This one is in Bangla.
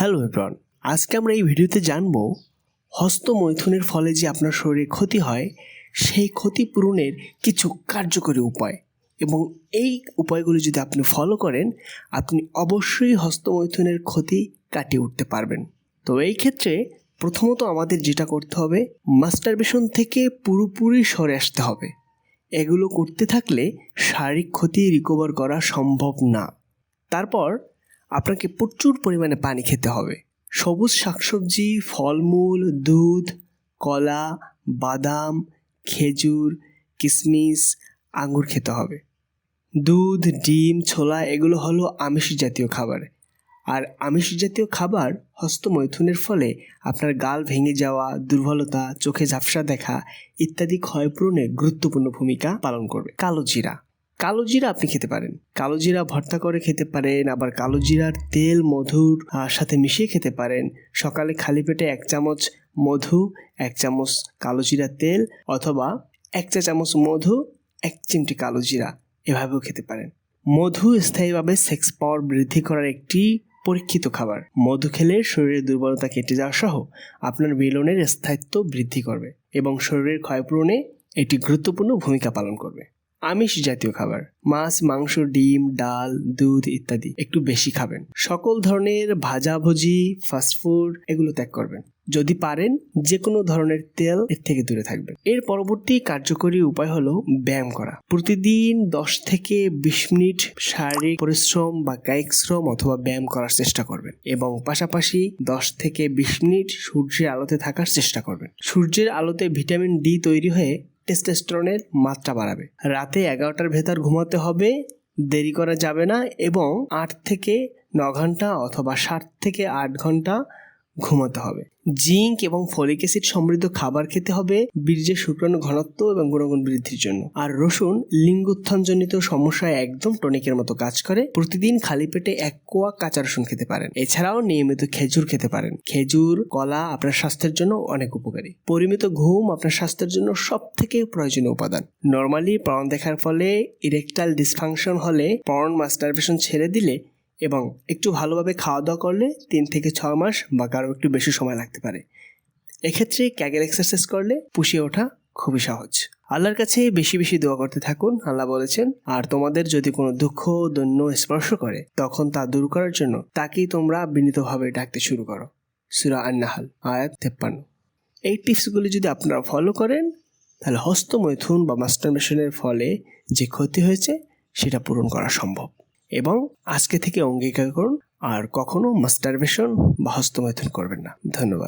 হ্যালো এভরিওয়ান, আজকে আমরা এই ভিডিওতে জানব হস্তমৈথুনের ফলে যে আপনার শরীরে ক্ষতি হয়, সেই ক্ষতি পূরণের কিছু কার্যকরী উপায়। এবং এই উপায়গুলি যদি আপনি ফলো করেন, আপনি অবশ্যই হস্তমৈথুনের ক্ষতি কাটিয়ে উঠতে পারবেন। তো এই ক্ষেত্রে প্রথমত আমাদের যেটা করতে হবে মাস্টারবেশন থেকে পুরোপুরি সরে আসতে হবে। এগুলো করতে থাকলে শারীরিক ক্ষতি রিকভার করা সম্ভব না। তারপর আপনাকে প্রচুর পরিমাণে পানি খেতে হবে। সবুজ শাকসবজি, ফলমূল, দুধ, কলা, বাদাম, খেজুর কিশমিশ আঙুর খেতে হবে। দুধ, ডিম, ছোলা এগুলো হলো আমিষ জাতীয় খাবার। আর আমিষ জাতীয় খাবার হস্তমৈথুনের ফলে আপনার গাল ভেঙে যাওয়া, দুর্বলতা, চোখে ঝাপসা দেখা ইত্যাদি ক্ষয়পূরণে গুরুত্বপূর্ণ ভূমিকা পালন করবে। কালো জিরা। কালো জিরা আপনি খেতে পারেন। কালো জিরা ভর্তা করে খেতে পারেন, আবার কালো জিরার তেল, মধুর সাথে মিশিয়ে খেতে পারেন। সকালে খালি পেটে এক চামচ মধু, এক চামচ কালো জিরা তেল অথবা এক চা চামচ মধু, এক চিমটি কালো জিরা এভাবেও খেতে পারেন। মধু স্থায়ীভাবে সেক্স পাওয়ার বৃদ্ধি করার একটি পরীক্ষিত খাবার। মধু খেলে শরীরের দুর্বলতা কেটে যাওয়া সহ আপনার মিলনের স্থায়িত্ব বৃদ্ধি করবে এবং শরীরের ক্ষয়পূরণে এটি গুরুত্বপূর্ণ ভূমিকা পালন করবে। আমিষ জাতীয় খাবার। মাছ, মাংস, ডিম, ডাল, দুধ ইত্যাদি একটু বেশি খাবেন। সকল ধরনের ভাজাভুজি ফাস্টফুড এগুলো ত্যাগ করবেন। যদি পারেন যে কোনো ধরনের তেল এর থেকে দূরে থাকবেন। এর পরবর্তী কার্যকরী উপায় হলো ব্যায়াম করা। প্রতিদিন দশ থেকে বিশ মিনিট শারীরিক পরিশ্রম বা কায়িক শ্রম অথবা ব্যায়াম করার চেষ্টা করবেন এবং পাশাপাশি দশ থেকে বিশ মিনিট সূর্যের আলোতে থাকার চেষ্টা করবেন। সূর্যের আলোতে ভিটামিন ডি তৈরি হয়ে টেস্টোস্টেরনের মাত্রা বাড়াবে। রাতে এগারোটার ভেতর ঘুমাতে হবে, দেরি করা যাবে না এবং আট থেকে ন ঘণ্টা অথবা সাত থেকে আট ঘণ্টা ঘুমাতে হবে। জিঙ্ক এবং ফলিক অ্যাসিড সমৃদ্ধ খাবার খেতে হবে বীর্যের শুক্রাণু ঘনত্ব এবং গুণগুণ বৃদ্ধির জন্য। আর রসুন লিঙ্গোত্থানজনিত সমস্যায় একদম টনিকের মতো কাজ করে। প্রতিদিন খালি পেটে এক কোয়া কাঁচা রসুন খেতে পারেন। এছাড়াও নিয়মিত খেজুর খেতে পারেন। খেজুর, কলা আপনার স্বাস্থ্যের জন্য অনেক উপকারী। পরিমিত ঘুম আপনার স্বাস্থ্যের জন্য সব থেকে প্রয়োজনীয় উপাদান। নর্মালি পরন দেখার ফলে ইরেকটাইল ডিসফাংশন হলে পরন মাস্টারবেশন ছেড়ে দিলে এবং একটু ভালোভাবে খাওয়া দাওয়া করলে তিন থেকে ছয় মাস বা কারও একটু বেশি সময় লাগতে পারে। এক্ষেত্রে ক্যাগেল এক্সারসাইজ করলে পুষিয়ে ওঠা খুবই সহজ। আল্লাহর কাছে বেশি বেশি দোয়া করতে থাকুন, আল্লাহ বলেছেন, আর তোমাদের যদি কোনো দুঃখ, দৈন্য স্পর্শ করে, তখন তা দূর করার জন্য তাকেই তোমরা বিনীতভাবে ডাকতে শুরু করো। সুরা আন্নাহাল, আয়াত তেপ্পান্ন। এই টিপসগুলি যদি আপনারা ফলো করেন, তাহলে হস্তমৈথুন বা মাস্টারবেশনের ফলে যে ক্ষতি হয়েছে, সেটা পূরণ করা সম্ভব। এবং আজকে থেকে অঙ্গীকার করুন আর কখনো মাস্টারবেশন বা হস্তমৈথুন করবেন না। ধন্যবাদ।